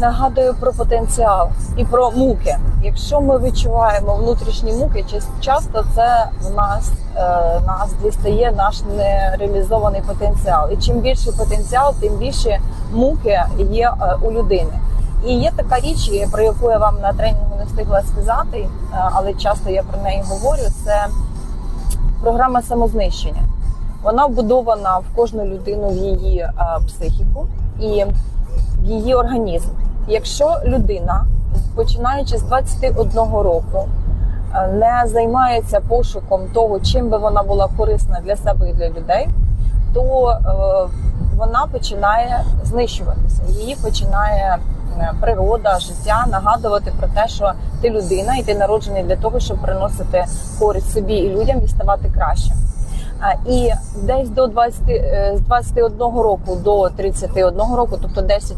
Нагадую про потенціал і про муки. Якщо ми відчуваємо внутрішні муки, ча- часто це в нас е, нас дістає наш нереалізований потенціал. І чим більший потенціал, тим більше муки є е, у людини. І є така річ, про яку я вам на тренінгу не встигла сказати, е, але часто я про неї говорю. Це програма самознищення. Вона вбудована в кожну людину в її психіку і в її організм. Якщо людина, починаючи з 21 року, е, не займається пошуком того, чим би вона була корисна для себе і для людей, то е, вона починає знищуватися. Її починає е, природа, життя нагадувати про те, що ти людина, і ти народжений для того, щоб приносити користь собі і людям і ставати краще. І десь до 20, е, з 21 року до 31 року, тобто 10